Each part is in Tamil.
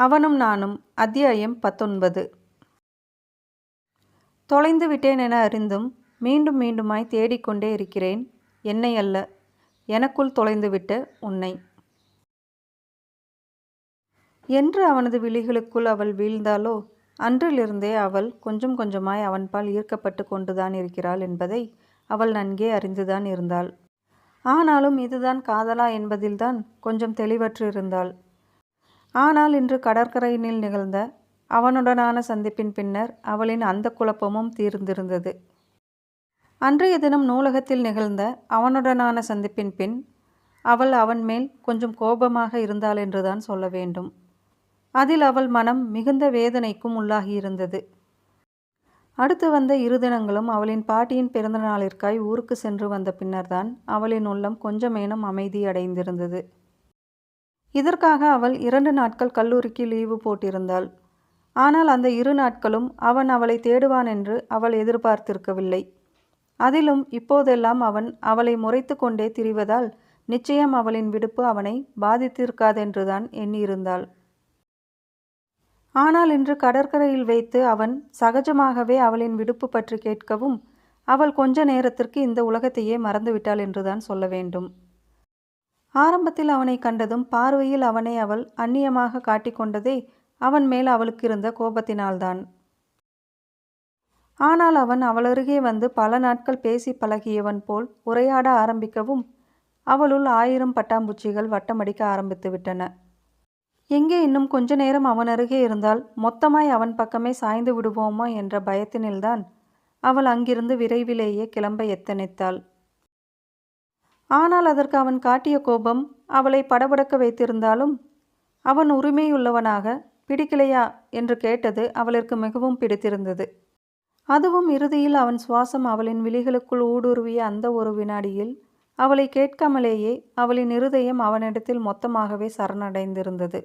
அவனும் நானும் அத்தியாயம் பத்தொன்பது. தொலைந்து விட்டேன் என அறிந்தும் மீண்டும் மீண்டுமாய் தேடிக்கொண்டே இருக்கிறேன். என்னை அல்ல எனக்குள் தொலைந்துவிட்ட உன்னை. என்று அவனது விழிகளுக்குள் அவள் வீழ்ந்தாளோ அன்றிலிருந்தே அவள் கொஞ்சம் கொஞ்சமாய் அவன்பால் ஈர்க்கப்பட்டு கொண்டுதான் இருக்கிறாள் என்பதை அவள் நன்கே அறிந்துதான் இருந்தாள். ஆனாலும் இதுதான் காதலா என்பதில்தான் கொஞ்சம் தெளிவற்று இருந்தாள் ஆனால் இன்று கடற்கரையினில் நிகழ்ந்த அவனுடனான சந்திப்பின் பின்னர் அவளின் அந்த குழப்பமும் தீர்ந்திருந்தது. அன்றைய தினம் நூலகத்தில் நிகழ்ந்த அவனுடனான சந்திப்பின் பின் அவள் அவன் மேல் கொஞ்சம் கோபமாக இருந்தாள் என்றுதான் சொல்ல வேண்டும். அதில் அவள் மனம் மிகுந்த வேதனைக்கும் உள்ளாகியிருந்தது. அடுத்து வந்த இரு தினங்களும் அவளின் பாட்டியின் பிறந்த நாளிற்காய் ஊருக்கு சென்று வந்த பின்னர்தான் அவளின் உள்ளம் கொஞ்சமேனும் அமைதி அடைந்திருந்தது. இதற்காக அவள் இரண்டு நாட்கள் கல்லூரிக்கு லீவு போட்டிருந்தாள். ஆனால் அந்த இரு நாட்களும் அவன் அவளை தேடுவான் என்று அவள் எதிர்பார்த்திருக்கவில்லை. அதிலும் இப்போதெல்லாம் அவன் அவளை முறைத்து கொண்டே திரிவதால் நிச்சயம் அவளின் விடுப்பு அவனை பாதித்திருக்காதென்றுதான் எண்ணியிருந்தாள். ஆனால் இன்று கடற்கரையில் வைத்து அவன் சகஜமாகவே அவளின் விடுப்பு பற்றி கேட்கவும் அவள் கொஞ்ச நேரத்திற்கு இந்த உலகத்தையே மறந்துவிட்டாள் என்றுதான் சொல்ல வேண்டும். ஆரம்பத்தில் அவனை கண்டதும் பார்வையில் அவனை அவள் அந்நியமாக காட்டிக்கொண்டதே அவன் மேல் அவளுக்கு இருந்த கோபத்தினால்தான். ஆனால் அவன் அவளருகே வந்து பல நாட்கள் பேசி பழகியவன் போல் உரையாட ஆரம்பிக்கவும் அவளுள் ஆயிரம் பட்டாம்பூச்சிகள் வட்டமடிக்க ஆரம்பித்து விட்டன எங்கே இன்னும் கொஞ்ச நேரம் அவன் அருகே இருந்தால் மொத்தமாய் அவன் பக்கமே சாய்ந்து விடுவோமோ என்ற பயத்தினில்தான் அவள் அங்கிருந்து விரைவிலேயே கிளம்ப எத்தனித்தாள். ஆனால் அதற்கு அவன் காட்டிய கோபம் அவளை படபடக்க வைத்திருந்தாலும் அவன் உரிமையுள்ளவனாக பிடிக்கலையா? என்று கேட்டது அவளிற்கு மிகவும் பிடித்திருந்தது. அதுவும் இறுதியில் அவன் சுவாசம் அவளின் விழிகளுக்குள் ஊடுருவிய அந்த ஒரு வினாடியில் அவளை கேட்காமலேயே அவளின் இருதயம் அவனிடத்தில் மொத்தமாகவே சரணடைந்திருந்தது.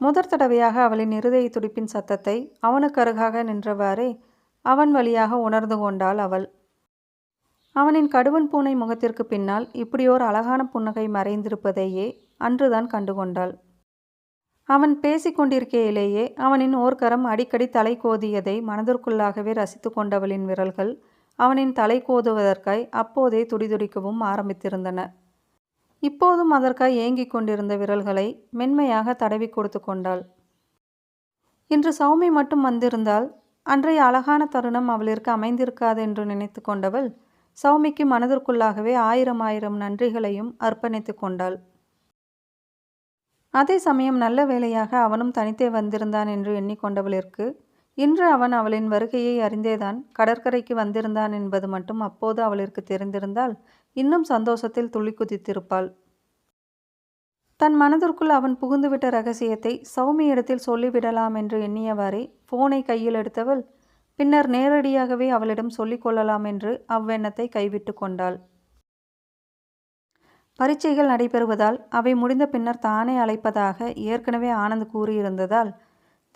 முதற் தடவையாக அவளின் இருதய துடிப்பின் சத்தத்தை அவனுக்கு அருகாக நின்றவாறே அவன் வழியாக உணர்ந்து கொண்டாள் அவள். அவனின் கடுவன் பூனை முகத்திற்கு பின்னால் இப்படியோர் அழகான புன்னகை மறைந்திருப்பதையே அன்றுதான் கண்டுகொண்டாள். அவன் பேசிக்கொண்டிருக்கையிலேயே அவனின் ஓர்கரம் அடிக்கடி தலை கோதியதை மனதிற்குள்ளாகவே ரசித்து கொண்டவளின் விரல்கள் அவனின் தலை கோதுவதற்காய் அப்போதே துடிதுடிக்கவும் ஆரம்பித்திருந்தன. இப்போதும் அதற்காய் ஏங்கிக் கொண்டிருந்த விரல்களை மென்மையாக தடவி கொடுத்து கொண்டாள். இன்று சௌமி மட்டும் வந்திருந்தால் அன்றைய அழகான தருணம் அவளிற்கு அமைந்திருக்காது என்று நினைத்து கொண்டவள் சௌமிக்கு மனதிற்குள்ளாகவே ஆயிரம் ஆயிரம் நன்றிகளையும் அர்ப்பணித்து கொண்டாள். அதே சமயம் நல்ல வேளையாக அவனும் தனித்தே வந்திருந்தான் என்று எண்ணிக்கொண்டவளிற்கு இன்று அவன் அவளின் வருகையை அறிந்தேதான் கடற்கரைக்கு வந்திருந்தான் என்பது மட்டும் அப்போது அவளிற்கு தெரிந்திருந்தால் இன்னும் சந்தோஷத்தில் துள்ளி குதித்திருப்பாள் தன் மனதிற்குள் அவன் புகுந்துவிட்ட ரகசியத்தை சௌமி இடத்தில் சொல்லிவிடலாம் என்று எண்ணியவாறே போனை கையில் எடுத்தவள் பின்னர் நேரடியாகவே அவளிடம் சொல்லிக் கொள்ளலாம் என்று அவ்வெண்ணத்தை கைவிட்டு கொண்டாள். பரீட்சைகள் நடைபெறுவதால் அவை முடிந்த பின்னர் தானே அழைப்பதாக ஏற்கனவே ஆனந்த் கூறியிருந்ததால்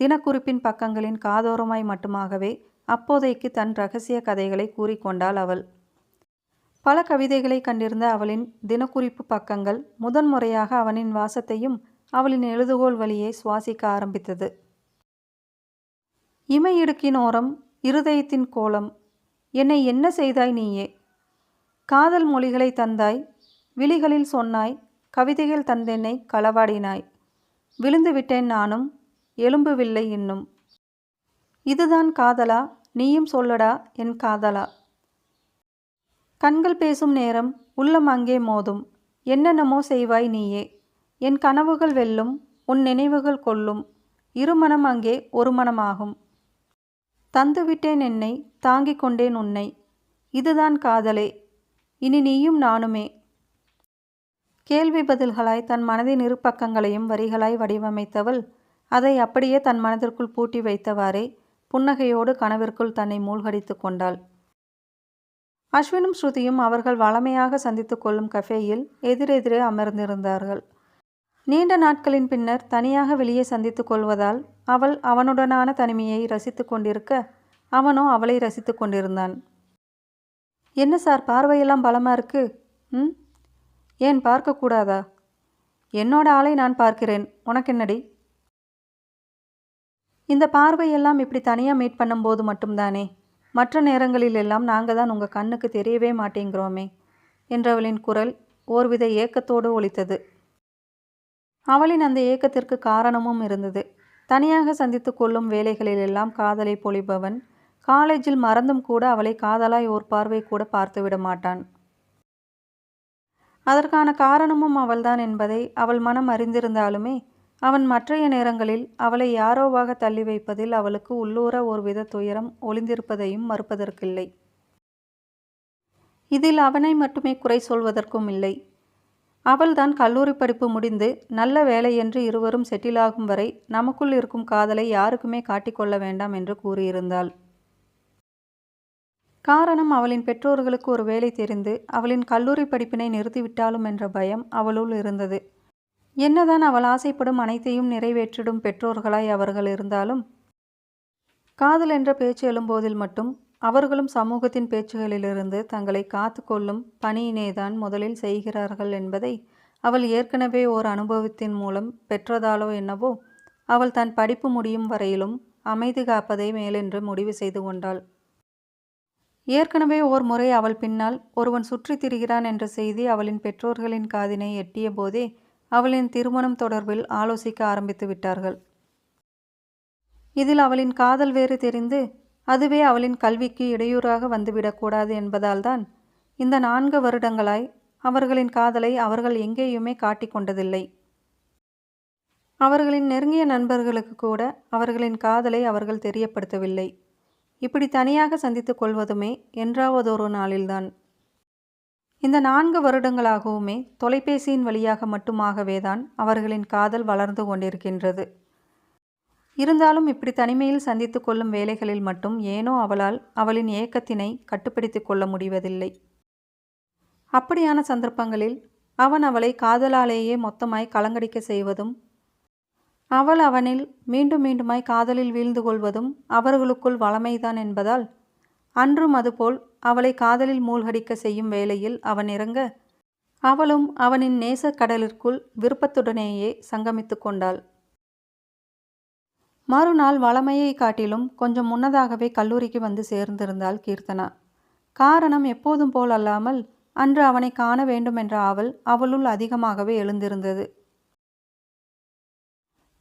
தினக்குறிப்பின் பக்கங்களின் காதோரமாய் மட்டுமாகவே அப்போதைக்கு தன் ரகசிய கதைகளை கூறிக்கொண்டாள் அவள். பல கவிதைகளை கண்டிருந்த அவளின் தினக்குறிப்பு பக்கங்கள் முதன்முறையாக அவனின் வாசத்தையும் அவளின் எழுதுகோள் வழியே சுவாசிக்க ஆரம்பித்தது. இமையிடுக்கின் ஓரம் இருதயத்தின் கோலம். என்னை என்ன செய்தாய் நீயே? காதல் மொழிகளை தந்தாய். விழிகளில் சொன்னாய் கவிதைகள் தந்தென்னை களவாடினாய். விழுந்து விட்டேன் நானும் எலும்புவில்லை இன்னும். இதுதான் காதலா? நீயும் சொல்லடா என் காதலா? கண்கள் பேசும் நேரம் உள்ளம் அங்கே மோதும். என்னென்னமோ செய்வாய் நீயே? என் கனவுகள் வெல்லும் உன் நினைவுகள் கொல்லும். இருமனம் அங்கே ஒரு மனமாகும். தந்துவிட்டேன் என்னை தாங்கிக் கொண்டேன் உன்னை. இதுதான் காதலே. இனி நீயும் நானுமே. கேள்வி பதில்களாய் தன் மனதின் இரு பக்கங்களையும் வரிகளாய் வடிவமைத்தவள் அதை அப்படியே தன் மனதிற்குள் பூட்டி வைத்தவாறே புன்னகையோடு கனவிற்குள் தன்னை மூழ்கடித்து கொண்டாள். அஸ்வினும் ஸ்ருதியும் அவர்கள் வளமையாக சந்தித்து கொள்ளும் கஃபேயில் எதிரெதிரே அமர்ந்திருந்தார்கள். நீண்ட நாட்களின் பின்னர் தனியாக வெளியே சந்தித்து கொள்வதால் அவள் அவனுடனான தனிமையை ரசித்து கொண்டிருக்க அவனோ அவளை ரசித்து கொண்டிருந்தான். என்ன சார் பார்வையெல்லாம் பலமாக இருக்கு? ம். ஏன் பார்க்கக்கூடாதா என்னோட ஆளை நான் பார்க்கிறேன். உனக்கென்னடி? இந்த பார்வையெல்லாம் இப்படி தனியாக மீட் பண்ணும்போது மட்டும்தானே? மற்ற நேரங்களில் எல்லாம் நாங்கள் தான் உங்கள் கண்ணுக்கு தெரியவே மாட்டேங்கிறோமே என்றவளின் குரல் ஓர்வித ஏக்கத்தோடு ஒலித்தது. அவளின் அந்த ஏக்கத்திற்கு காரணமும் இருந்தது. தனியாக சந்தித்து கொள்ளும் வேலைகளிலெல்லாம் காதலை பொழிபவன். காலேஜில் மறந்தும் கூட அவளை காதலாய் ஓர் பார்வை கூட பார்த்து விட மாட்டான். அதற்கான காரணமும் அவள்தான் என்பதை அவள் மனம் அறிந்திருந்தாலுமே அவன் மற்றைய நேரங்களில் அவளை யாரோவாக தள்ளி வைப்பதில் அவளுக்கு உள்ளூர ஒருவித துயரம் ஒளிந்திருப்பதையும் மறுப்பதற்கில்லை. இதில் அவனை மட்டுமே குறை சொல்வதற்கும் இல்லை. அவள்தான் கல்லூரி படிப்பு முடிந்து நல்ல வேலையென்று இருவரும் செட்டிலாகும் வரை நமக்குள் இருக்கும் காதலை யாருக்குமே காட்டிக்கொள்ள வேண்டாம் என்று கூறியிருந்தாள். காரணம் அவளின் பெற்றோர்களுக்கு ஒரு வேலை தெரிந்து அவளின் கல்லூரி படிப்பினை நிறுத்திவிட்டாலும் என்ற பயம் அவளுள் இருந்தது. என்னதான் அவள் ஆசைப்படும் அனைத்தையும் நிறைவேற்றிடும் பெற்றோர்களாய் அவர்கள் இருந்தாலும் காதல் என்ற பேச்சு எழும்போதில் மட்டும் அவர்களும் சமூகத்தின் பேச்சுகளிலிருந்து தங்களை காத்து கொள்ளும் பணியினேதான் முதலில் செய்கிறார்கள் என்பதை அவள் ஏற்கனவே ஓர் அனுபவத்தின் மூலம் பெற்றதாலோ என்னவோ அவள் தன் படிப்பு முடியும் வரையிலும் அமைதி காப்பதை மேலென்று முடிவு செய்து கொண்டாள். ஏற்கனவே ஓர் முறை அவள் பின்னால் ஒருவன் சுற்றித் திரிகிறான் என்ற செய்தி அவளின் பெற்றோர்களின் காதினை எட்டிய போதே அவளின் திருமணம் தொடர்பில் ஆலோசிக்க ஆரம்பித்து விட்டார்கள். இதில் அவளின் காதல் வேறு தெரிந்து அதுவே அவளின் கல்விக்கு இடையூறாக வந்துவிடக்கூடாது என்பதால்தான் இந்த நான்கு வருடங்களாய் அவர்களின் காதலை அவர்கள் எங்கேயுமே காட்டிக் கொண்டதில்லை. அவர்களின் நெருங்கிய நண்பர்களுக்கு கூட அவர்களின் காதலை அவர்கள் தெரியப்படுத்தவில்லை. இப்படி தனியாக சந்தித்துக் கொள்வதுமே என்றாவதொரு நாளில்தான். இந்த நான்கு வருடங்களாகவுமே தொலைபேசியின் வழியாக மட்டுமாகவேதான் அவர்களின் காதல் வளர்ந்து கொண்டிருக்கின்றது. இருந்தாலும் இப்படி தனிமையில் சந்தித்து கொள்ளும் வேலைகளில் மட்டும் ஏனோ அவளால் அவளின் ஏக்கத்தினை கட்டுப்படுத்தி கொள்ள முடிவதில்லை. அப்படியான சந்தர்ப்பங்களில் அவன் அவளை காதலாலேயே மொத்தமாய் கலங்கடிக்க செய்வதும் அவள் அவனில் மீண்டும் மீண்டுமாய் காதலில் வீழ்ந்து கொள்வதும் அவர்களுக்குள் வளமைதான் என்பதால் அன்றும் அதுபோல் அவளை காதலில் மூழ்கடிக்க செய்யும் வேளையில் அவன் இறங்க அவளும் அவனின் நேசக் கடலிற்குள் விருப்பத்துடனேயே சங்கமித்து கொண்டாள். மறுநாள் வளமையை காட்டிலும் கொஞ்சம் முன்னதாகவே கல்லூரிக்கு வந்து சேர்ந்திருந்தாள் கீர்த்தனா. காரணம் எப்போதும் போல் அல்லாமல் அன்று அவனை காண வேண்டும் என்ற ஆவல் அவளுள் அதிகமாகவே எழுந்திருந்தது.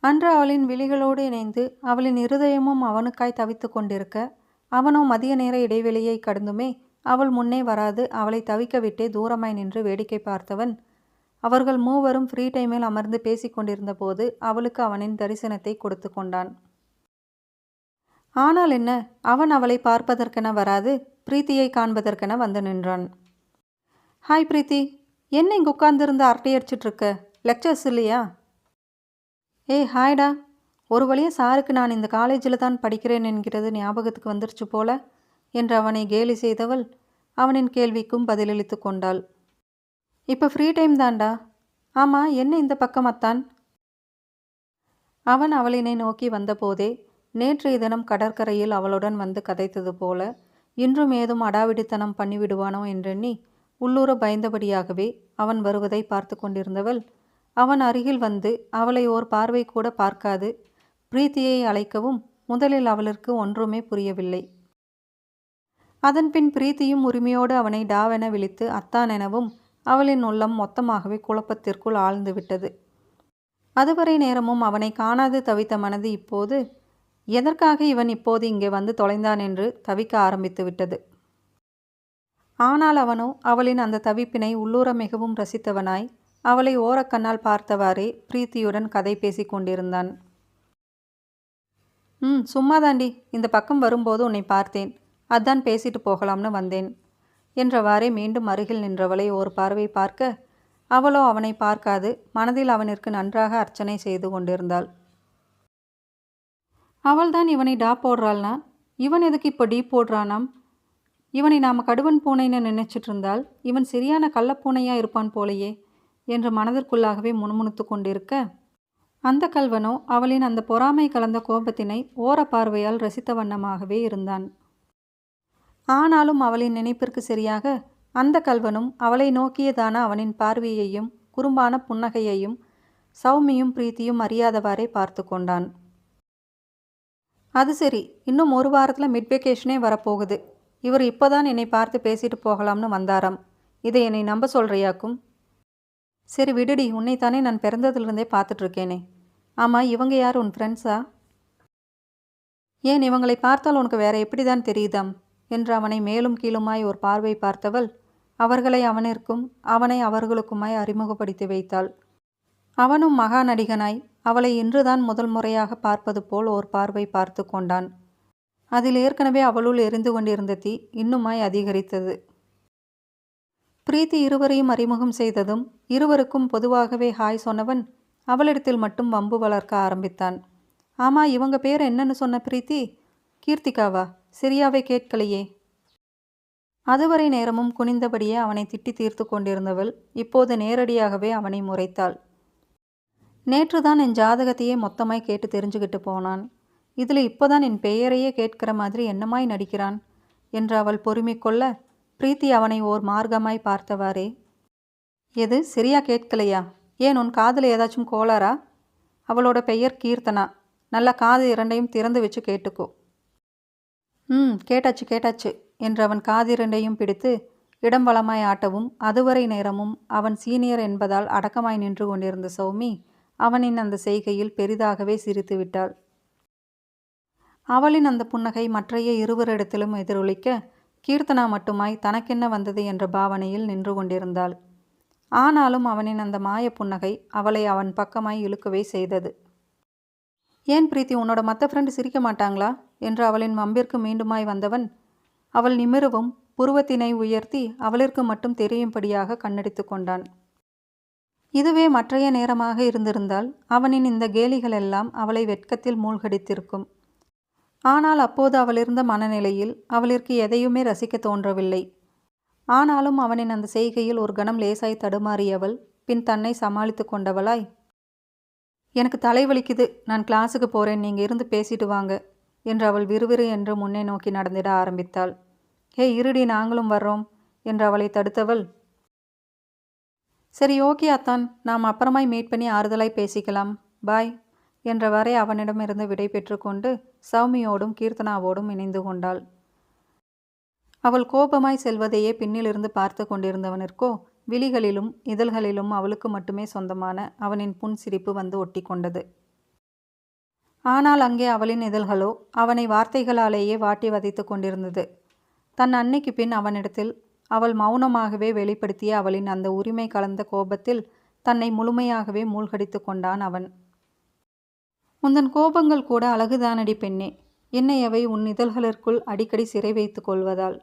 அன்று அவளின் விழிகளோடு இணைந்து அவளின் இருதயமும் அவனுக்காய் தவித்து கொண்டிருக்க அவனோ மதிய நேர இடைவெளியை கடந்துமே அவள் முன்னே வராது அவளை தவிக்க விட்டே தூரமாய் நின்று வேடிக்கை பார்த்தவன் அவர்கள் மூவரும் ஃப்ரீ டைமில் அமர்ந்து பேசிக்கொண்டிருந்த போது அவளுக்கு அவனின் தரிசனத்தை கொடுத்து கொண்டான். ஆனால் என்ன அவன் அவளை பார்ப்பதற்கென வராது பிரீத்தியை காண்பதற்கென வந்து நின்றான். ஹாய் பிரீத்தி. என்ன இங்கே உட்கார்ந்துருந்து அரட்டை இருக்க? லெக்சர்ஸ் இல்லையா? ஏய் ஹாய்டா ஒரு வழியாக சாருக்கு நான் இந்த காலேஜில் தான் படிக்கிறேன் என்கிறது ஞாபகத்துக்கு வந்துருச்சு போல? என்று அவனை கேலி செய்தவள் அவனின் கேள்விக்கும் பதிலளித்து கொண்டாள். இப்போ ஃப்ரீ டைம் தான்டா. ஆமாம் என்ன இந்த பக்கம் அத்தான்? அவன் அவளினை நோக்கி வந்தபோதே நேற்றைய தினம் கடற்கரையில் அவளுடன் வந்து கதைத்தது போல இன்றும் ஏதும் அடாவிடித்தனம் பண்ணிவிடுவானோ என்றெண்ணி உள்ளூர பயந்தபடியாகவே அவன் வருவதை பார்த்து கொண்டிருந்தவள் அவன் அருகில் வந்து அவளை ஓர் பார்வை கூட பார்க்காது பிரீத்தியை அழைக்கவும் முதலில் அவளிற்கு ஒன்றுமே புரியவில்லை. அதன்பின் பிரீத்தியும் உரிமையோடு அவனை டாவென விழித்து அத்தான் எனவும் அவளின் உள்ளம் மொத்தமாகவே குழப்பத்திற்குள் ஆழ்ந்து விட்டது. அதுவரை நேரமும் அவனை காணாது தவித்த மனது இப்போது எதற்காக இவன் இப்போது இங்கே வந்து தொலைந்தான்? என்று தவிக்க ஆரம்பித்து விட்டது. ஆனால் அவனோ அவளின் அந்த தவிப்பினை உள்ளூர மிகவும் ரசித்தவனாய் அவளை ஓரக்கண்ணால் பார்த்தவாறே பிரீத்தியுடன் கதை பேசி கொண்டிருந்தான். ம் சும்மாதாண்டி இந்த பக்கம் வரும்போது உன்னை பார்த்தேன். அதான் பேசிட்டு போகலாம்னு வந்தேன். என்றவாறே மீண்டும் அருகில் நின்றவளை ஒரு பார்வை பார்க்க அவளோ அவனை பார்க்காது மனதில் அவனிற்கு நன்றாக அர்ச்சனை செய்து கொண்டிருந்தாள். அவள்தான் இவனை டா போடுறாள்னா? இவன் எதுக்கு இப்போ டீ போடுறானாம்? இவனை நாம் கடுவன் பூனைன்னு நினைச்சிட்டு இருந்தால் இவன் சரியான கள்ளப்பூனையாக இருப்பான் போலையே என்று மனதிற்குள்ளாகவே முணுமுணுத்து கொண்டிருக்க அந்த கல்வனோ அவளின் அந்த பொறாமை கலந்த கோபத்தினை ஓர பார்வையால் ரசித்த வண்ணமாகவே இருந்தான். ஆனாலும் அவளின் நினைப்பிற்கு சரியாக அந்த கல்வனும் அவளை நோக்கியதான அவனின் பார்வையையும் குறும்பான புன்னகையையும் சௌமியும் பிரீத்தியும் அறியாதவாறே பார்த்து கொண்டான். அது சரி இன்னும் ஒரு வாரத்தில் மிட் வெக்கேஷனே வரப்போகுது. இவர் இப்போதான் என்னை பார்த்து பேசிட்டு போகலாம்னு வந்தாராம். இதை என்னை நம்ப சொல்கிறியாக்கும் சரி விடுடி உன்னைத்தானே நான் பிறந்ததுலேருந்தே பார்த்துட்ருக்கேனே. ஆமாம் இவங்க யார் உன் ஃப்ரெண்ட்ஸா ஏன் இவங்களை பார்த்தால் உனக்கு வேற எப்படிதான் தெரியுதாம்? என்று அவனை மேலும் கீழுமாய் ஒரு பார்வை பார்த்தவள் அவர்களை அவனிற்கும் அவனை அவர்களுக்குமாய் அறிமுகப்படுத்தி வைத்தாள். அவனும் மகா நடிகனாய் அவளை இன்றுதான் முதல் முறையாக பார்ப்பது போல் ஒரு பார்வை பார்த்து கொண்டான். அதில் ஏற்கனவே அவளுள் எரிந்து கொண்டிருந்த தீ இன்னுமாய் அதிகரித்தது. பிரீத்தி இருவரையும் அறிமுகம் செய்ததும் இருவருக்கும் பொதுவாகவே ஹாய் சொன்னவன் அவளிடத்தில் மட்டும் வம்பு வளர்க்க ஆரம்பித்தான். ஆமா இவங்க பேர் என்னன்னு சொன்ன பிரீத்தி? கீர்த்திகாவா? சிரியாவை கேட்கலையே. அதுவரை நேரமும் குனிந்தபடியே அவனை திட்டி தீர்த்து கொண்டிருந்தவள் இப்போது நேரடியாகவே அவனை முறைத்தாள். நேற்றுதான் என் ஜாதகத்தையே மொத்தமாய் கேட்டு தெரிஞ்சுக்கிட்டு போனான். இதில் இப்போதான் என் பெயரையே கேட்கிற மாதிரி என்னமாய் நடிக்கிறான்? என்று அவள் பொறுமை கொள்ள பிரீத்தி அவனை ஓர் மார்க்கமாய் பார்த்தவாறே. எது சரியா கேட்கலையா? ஏன் உன் காதில் ஏதாச்சும் கோளாரா அவளோட பெயர் கீர்த்தனா. நல்ல காது இரண்டையும் திறந்து வச்சு கேட்டுக்கோ. ம் கேட்டாச்சு கேட்டாச்சு என்று அவன் காதிரண்டையும் பிடித்து இடம் வளமாய் ஆட்டவும் அதுவரை நேரமும் அவன் சீனியர் என்பதால் அடக்கமாய் நின்று கொண்டிருந்த சௌமி அவனின் அந்த செய்கையில் பெரிதாகவே சிரித்து விட்டாள். அவளின் அந்த புன்னகை மற்றைய இருவரிடத்திலும் எதிரொலிக்க கீர்த்தனா மட்டுமாய் தனக்கென்ன வந்தது என்ற பாவனையில் நின்று கொண்டிருந்தாள். ஆனாலும் அவனின் அந்த மாய புன்னகை அவளை அவன் பக்கமாய் இழுக்கவே செய்தது. ஏன் பிரீத்தி உன்னோட மற்ற ஃப்ரெண்டு சிரிக்க மாட்டாங்களா? என்று அவளின் மம்பிற்கு மீண்டுமாய் வந்தவன் அவள் நிமிரவும் புருவத்தினை உயர்த்தி அவளிற்கு மட்டும் தெரியும்படியாக கண்ணடித்து கொண்டான். இதுவே மற்றைய நேரமாக இருந்திருந்தால் அவனின் இந்த கேலிகள் எல்லாம் அவளை வெட்கத்தில் மூழ்கடித்திருக்கும். ஆனால் அப்போது அவளிருந்த மனநிலையில் அவளிற்கு எதையுமே ரசிக்க தோன்றவில்லை. ஆனாலும் அவனின் அந்த செய்கையில் ஒரு கணம் லேசாய் தடுமாறியவள் பின் தன்னை சமாளித்து கொண்டவளாய் எனக்கு தலைவலிக்குது நான் கிளாஸுக்கு போகிறேன் நீங்கள் இருந்து பேசிட்டு வாங்க. என்று அவள் விறுவிறு என்று முன்னே நோக்கி நடந்திட ஆரம்பித்தாள். ஹே இருடி நாங்களும் வர்றோம் என்று அவளை தடுத்தவள். சரி ஓகே அத்தான். நாம் அப்புறமாய் மீட் பண்ணி ஆறுதலாய் பேசிக்கலாம். பாய் என்றவரை அவனிடமிருந்து விடை பெற்றுக்கொண்டு சௌமியோடும் கீர்த்தனாவோடும் இணைந்து கொண்டாள். அவள் கோபமாய் செல்வதையே பின்னிலிருந்து பார்த்து கொண்டிருந்தவனிற்கோ விழிகளிலும் இதழ்களிலும் அவளுக்கு மட்டுமே சொந்தமான அவனின் புன் சிரிப்பு வந்து ஒட்டி கொண்டது. ஆனால் அங்கே அவளின் இதழ்களோ அவனை வார்த்தைகளாலேயே வாட்டி வதைத்து கொண்டிருந்தது. தன் அன்னைக்கு பின் அவனிடத்தில் அவள் மௌனமாகவே வெளிப்படுத்திய அவளின் அந்த உரிமை கலந்த கோபத்தில் தன்னை முழுமையாகவே மூழ்கடித்து கொண்டான் அவன். உந்தன் கோபங்கள் கூட அழகுதானடி பெண்ணே என்னை அவை உன் இதழ்களிற்குள் அடிக்கடி சிறை வைத்துக் கொள்வதால்.